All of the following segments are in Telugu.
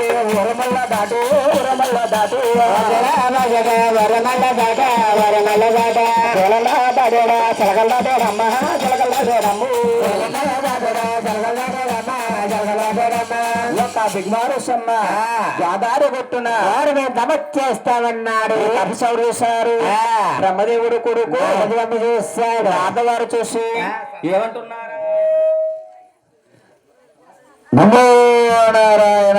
వరమల్ల దాటు వరమల్ల దాటు. వరమల్ల దాట వరమల్ల దాడేడా దేడమ్మ దేడమ్ము కొట్టున చేస్తామన్నాడు. అభిసౌరు చూశారు. బ్రహ్మదేవుడు కొడుకు చూస్తాడు రాధవారు చూసి ఏమంటున్నారు? నమో నారాయణ.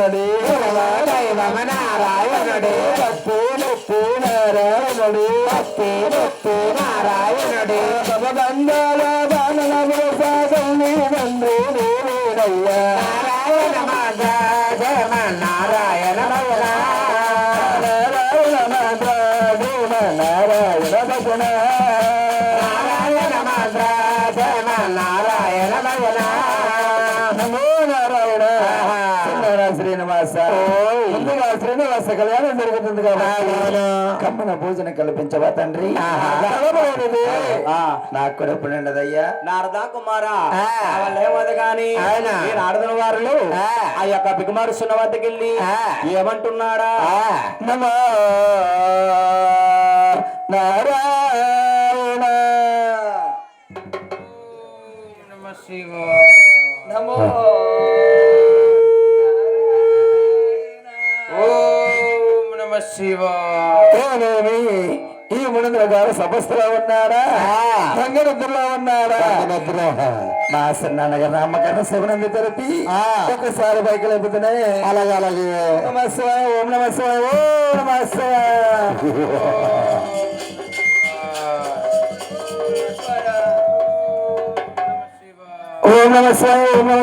பூனடி தெய்வம நாராயணடி பூன பூனடி பூன பூ நாராயணடி பவந்தல பனலபு பாதம் நீ வந்து நாராயண மாதா ஜெயம நாராயண மகனா நாராயண மாதா ஜெயம நாராயண மகனா శ్రీనివాస కళ్యాణం జరుగుతుంది కాబట్టి కమ్మన భోజనం కల్పించవా తండ్రి? నాకు కూడా ఇప్పుడు ఉండదయ్యా. నారదా కుమారా ఆ. వాళ్ళేమది గాని ఆయన. ఈ నారదుల వారులు ఆ. ఆ యొక్క బిగుమారు సున్న వద్దకు వెళ్ళి. ఏమంటున్నాడా నమో నారాయణ. నమో ఓం నమ. శివ. ఈ మునింద్ర గారు సభస్థలో ఉన్నాడా రంగనిద్రలో ఉన్నాడా మా సన్నాన్నగారు నామకరణ శివనంది తరపి. ఒకసారి పైకి లేపుతున్నాయి అలాగే అలాగే. నమ శివాయ ఓం నమ శివాయ ఓం నమ శివాయ. ఓం నమ శివాయ. ఓం నమ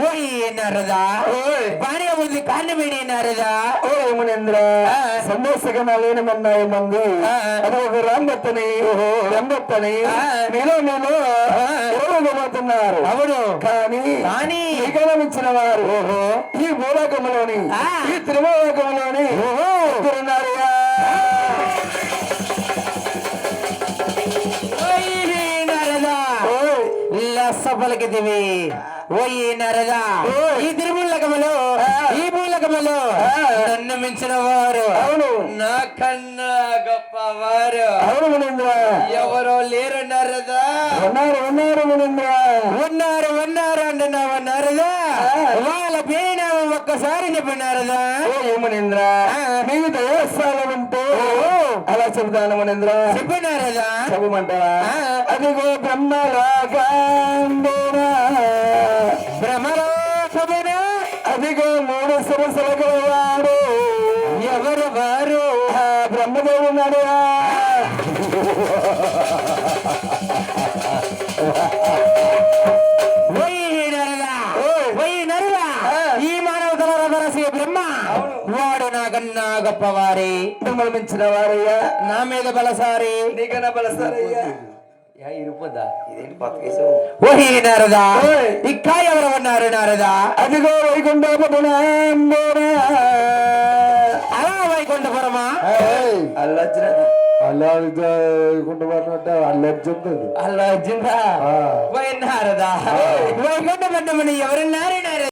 ఓయ్ నారదా భార్య ఉంది కాళ్ళు వేడి నారదా ఓ యమునింద్ర సందేశకన లేనమన్నాయి మంది అది ఒక రాంబత్తని రంబత్తని మీలో మీలో ఎరగబోతున్నారు అవును కానీ కానీ శ్రీకారం ఇచ్చిన వారు ఈ భూలోకంలోని ఆ. ఈ తిరుమలోకంలోని ఇద్దరున్నారుగా లస్స పలికితివి ఓయ్. నరదా ఈ తిరుమలకములు ఈ భూలకములు నన్ను మించిన వారు అవును. నాకన్నా గొప్పవారు. అవును మునీంద్ర. ఎవరో లేరు నరదా. ఉన్నారు ఉన్నారు మునీంద్ర. ఉన్నారు ఉన్నారు అంటున్నావు నరదా. వాళ్ళ పేరు ఒక్కసారి చెప్పినారదా ఓ మునీంద్ర. ఉంటే అలా చెబుతాను మునీంద్ర. చెప్పినారదా చెప్పమంటారా అదిగో బ్రహ్మలోకాంబేనా మూడు సరసలకు ఎవరు వారు? బ్రహ్మదేవుడు ఉన్నాడు? ఈ మానవ గొప్పవారి. మించిన వారయ్యా. నా మీద బలసారి. నీకన్నా బలసారయ్యా. ఇరుపుదా ఇదేంటి బతికేసావు ఓహి నారదా ఓయ్. ఇంకా ఎవరు ఉన్నారు నారదా అదిగో వైకుంఠపురా అలా వైకుంఠపురమా అల్లర్జున అలా కుంటున్నట్టు అల్లర్జుంది అలా వచ్చిందా